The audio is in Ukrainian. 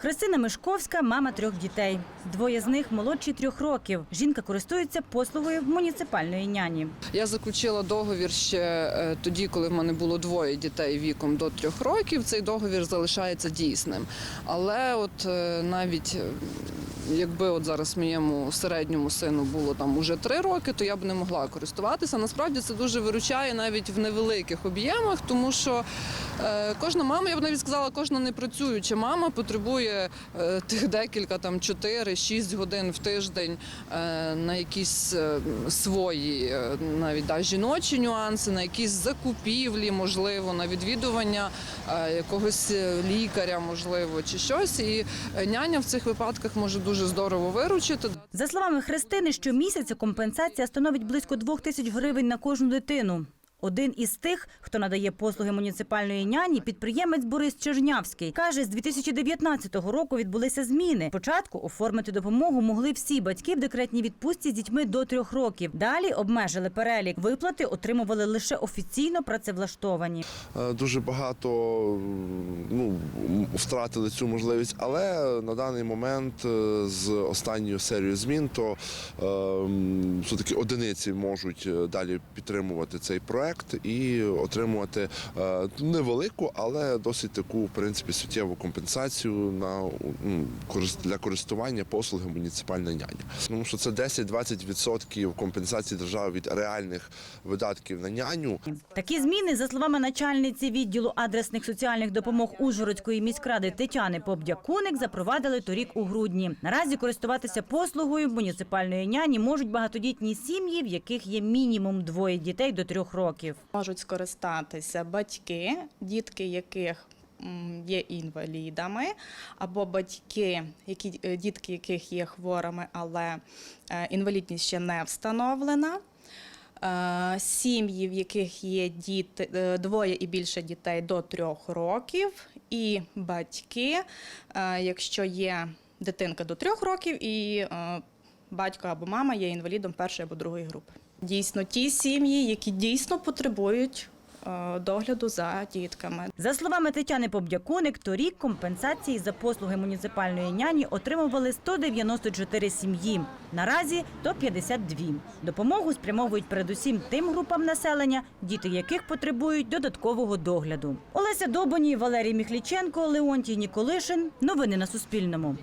Христина Мишковська мама трьох дітей. Двоє з них молодші трьох років. Жінка користується послугою муніципальної няні. Я заключила договір ще е, тоді, коли в мене було двоє дітей віком до трьох років. Цей договір залишається дійсним. Але от е, навіть е, якби от зараз моєму середньому сину було там уже три роки, то я б не могла користуватися. Насправді це дуже виручає навіть в невеликих об'ємах, тому що кожна мама, я б навіть сказала, кожна непрацююча мама потребує е, тих декілька там 4-6 годин в тиждень е, на якісь е, свої е, навіть да, жіночі нюанси, на якісь закупівлі, можливо, на відвідування е, якогось е, лікаря, можливо, чи щось. І е, няня в цих випадках може дуже здорово виручити. За словами Христини, щомісяця компенсація становить близько двох тисяч гривень на кожну дитину. Один із тих, хто надає послуги муніципальної няні, підприємець Борис Чержнявський. Каже, з 2019 року відбулися зміни. Спочатку оформити допомогу могли всі батьки в декретній відпустці з дітьми до трьох років. Далі обмежили перелік. Виплати отримували лише офіційно працевлаштовані. Е, дуже багато ну, втратили цю можливість, але на даний момент е, з останньою серією змін, то е, все-таки одиниці можуть е, далі підтримувати цей проект і отримувати е, невелику, але досить таку, в принципі, суттєву компенсацію на корис- для користування послуги муніципальної няні. Тому що це 10-20% компенсації держави від реальних видатків на няню. Такі зміни, за словами начальниці відділу адресних соціальних допомог Ужгородської міськради Тетяни Побдякуник, запровадили торік у грудні. Наразі користуватися послугою муніципальної няні можуть багатодітні сім'ї, в яких є мінімум двоє дітей до трьох років. Можуть скористатися батьки, дітки яких є інвалідами, або батьки, які, е, дітки яких є хворими, але е, інвалідність ще не встановлена. Е, Сім'ї, в яких є діти, двоє і більше дітей до трьох років, і батьки, якщо є дитинка до трьох років, і батько або мама є інвалідом першої або другої групи. Дійсно, ті сім'ї, які дійсно потребують е, догляду за дітками. За словами Тетяни Побдякуник, торік компенсації за послуги муніципальної няні отримували 194 сім'ї. Наразі – то 52. Допомогу спрямовують передусім тим групам населення, діти яких потребують додаткового догляду. Олеся Добоні, Валерій Міхліченко, Леонтій Ніколишин. Новини на Суспільному.